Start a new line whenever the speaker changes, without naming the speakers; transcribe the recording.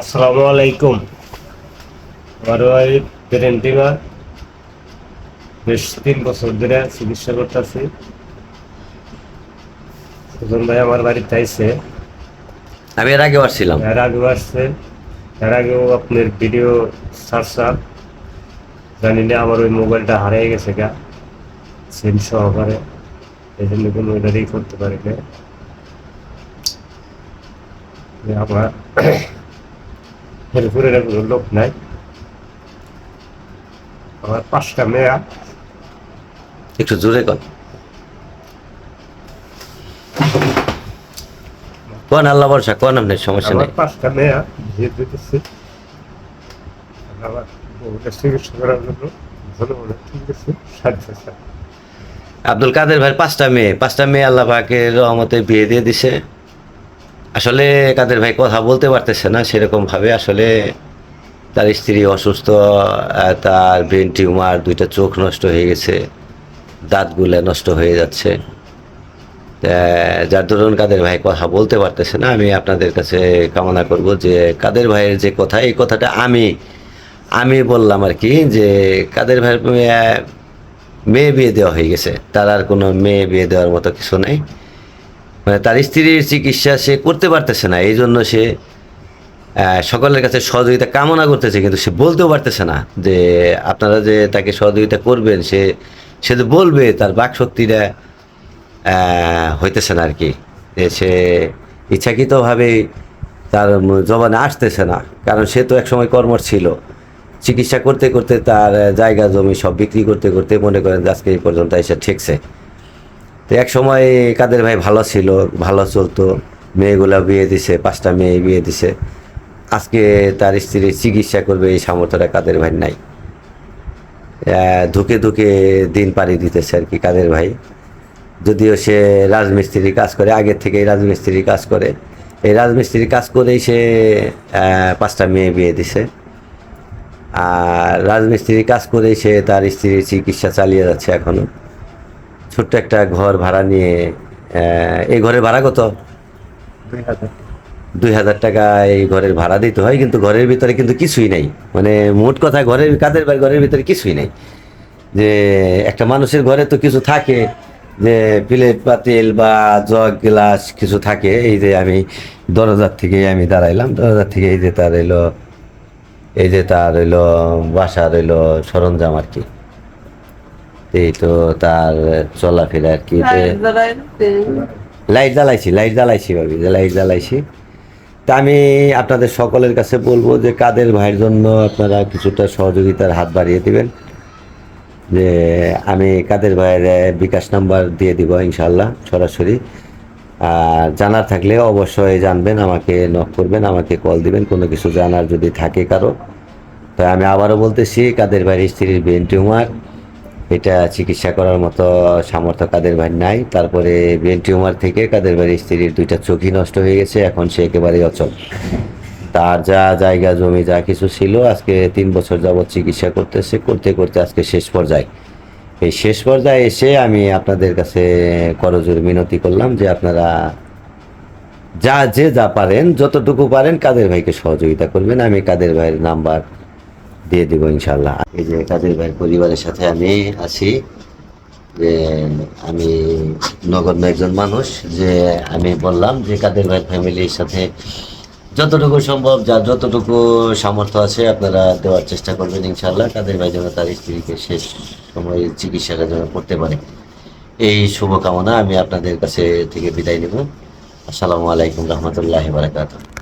আসসালামু আলাইকুম। আমার প্রেন্টিমা বেশ তিন বছর ধরে চিকিৎসা করতেছি। সুজন ভাই আমার বাড়িতে আইসে
আমি এর আগে আসছিলাম।
এর আগেও আসছে। এর আগেও আপনার ভিডিও সারসার জানি না আমার ওই মোবাইলটা হারিয়ে গেছে গা। সিম সহকারে। এই জন্য কোনো ওইটারই করতে পারি না আমার হেল্পুরের কোনো লোক নাই। আমার পাঁচটা মেয়া।
একটু জোরে কর। কোন আল্লাহ বর্ষা কোন আপনার সমস্যা নেই।
পাঁচটা মেয়া বিয়ে দিতেছি। আমার বউটা চিকিৎসা করার জন্য জনগণ ঠিক আছে সাহায্য
আব্দুল কাদের ভাই পাঁচটা মেয়ে পাঁচটা মেয়ে আল্লাহ পাকের রহমতে বিয়ে দিয়ে দিছে। আসলে কাদের ভাই কথা বলতে পারতেছে না, সেরকম ভাবে আসলে তার স্ত্রী অসুস্থ তার ব্রেন টিউমার দুইটা চোখ নষ্ট হয়ে গেছে, দাঁতগুলো নষ্ট হয়ে যাচ্ছে। যার দরুন কাদের ভাই কথা বলতে পারতেছে না, আমি আপনাদের কাছে কামনা করব যে কাদের ভাইয়ের যে কথা, এই কথাটা আমি আমি বললাম আর কি যে কাদের ভাইয়ের মেয়ে বিয়ে দেওয়া হয়ে গেছে। তার আর কোনো মেয়ে বিয়ে দেওয়ার মতো কিছু নেই। মানে তার স্ত্রীর চিকিৎসা সে করতে পারতেছে না এই জন্য সে সকলের কাছে সহযোগিতা কামনা করতেছে, কিন্তু সে বলতেও পারতেছে না যে আপনারা যে তাকে সহযোগিতা করবেন, সে সে যে বলবে, তার বাক শক্তিটা হইতেছে না আর কি সে ইচ্ছাকৃতভাবে তার জবানে আসতেছে না, কারণ সে তো একসময় কর্মর ছিল। চিকিৎসা করতে করতে তার জায়গা জমি সব বিক্রি করতে করতে মনে করেন আজকে এই পর্যন্ত এসে ঠেকছে। তো এক সময় কাদের ভাই ভালো ছিল, ভালো চলতো। মেয়েগুলা বিয়ে দিছে, পাঁচটা মেয়ে বিয়ে দিছে। আজকে তার স্ত্রীর চিকিৎসা করবে এই সামর্থ্যটা কাদের ভাই নাই। ধুকে ধুকে দিন পাড়ি দিতেছে আর কি কাদের ভাই। যদিও সে রাজমিস্ত্রির কাজ করে আগের থেকেই রাজমিস্ত্রি কাজ করে। এই রাজমিস্ত্রির কাজ করেই সে পাঁচটা মেয়ে বিয়ে দিছে। আর রাজমিস্ত্রির কাজ করেই সে তার স্ত্রীর চিকিৎসা চালিয়ে যাচ্ছে এখনও। ছোট্ট একটা ঘর ভাড়া নিয়ে এই ঘরের ভাড়া কত?
দুই হাজার
টাকা এই ঘরের ভাড়া দিতে হয়, কিন্তু ঘরের ভিতরে কিন্তু কিছুই নেই। মানে মোট কথা ঘরের, কাদের বাড়ি ঘরের ভিতরে কিছুই নেই। যে একটা মানুষের ঘরে তো কিছু থাকে, যে প্লেট পাতিল বা জগ গ্লাস কিছু থাকে, এই যে আমি দরজার থেকে আমি দাঁড়াইলাম, দরজার থেকে এই যে তার এলো, এই যে তার হইল বাসা হইল সরঞ্জাম আর কি। এই তো তার চলাফেরা আর কি লাইট জ্বালাইছি লাইট জ্বালাইছি ভাবি যে লাইট জ্বালাইছি। তা আমি আপনাদের সকলের কাছে বলব যে কাদের ভাইয়ের জন্য আপনারা কিছুটা সহযোগিতার হাত বাড়িয়ে দিবেন। যে আমি কাদের ভাইয়ের বিকাশ নাম্বার দিয়ে দিব ইনশাল্লাহ সরাসরি। আর জানার থাকলে অবশ্যই জানবেন আমাকে নক করবেন আমাকে কল দিবেন কোনো কিছু জানার যদি থাকে কারও। তাই আমি আবারও বলতেছি কাদের ভাইয়ের স্ত্রীর ব্রেন টিউমার এটা চিকিৎসা করার মতো সামর্থ্য কাদের ভাই নাই। তারপরে ব্রেন টিউমার থেকে কাদের ভাইয়ের স্ত্রীর দুইটা চোখই নষ্ট হয়ে গেছে, এখন সে একেবারেই অচল। তার যা জায়গা, জমি, যা কিছু ছিল, আজকে তিন বছর যাবৎ চিকিৎসা করতেছে, করতে করতে আজকে শেষ পর্যায়ে। এই শেষ পর্যায়ে এসে আমি আপনাদের কাছে করজোর মিনতি করলাম যে আপনারা যা যে যা পারেন, যতটুকু পারেন কাদের ভাইকে সহযোগিতা করবেন। আমি কাদের ভাইয়ের নাম্বার দিয়ে দিব ইনশাল্লাহ এই যে কাদের ভাইয়ের পরিবারের সাথে আমি আছি, যে আমি নগণ্য একজন মানুষ, যে আমি বললাম যে কাদের ভাই ফ্যামিলির সাথে যতটুকু সম্ভব, যার যতটুকু সামর্থ্য আছে আপনারা দেওয়ার চেষ্টা করবেন ইনশাল্লাহ কাদের ভাই যেন তার স্ত্রীকে শেষ সময়ে চিকিৎসাটা যেন করতে পারে। এই শুভকামনা আমি আপনাদের কাছে থেকে বিদায় নেব। আসসালামু আলাইকুম রহমতুল্লাহ বারাকাতুহ।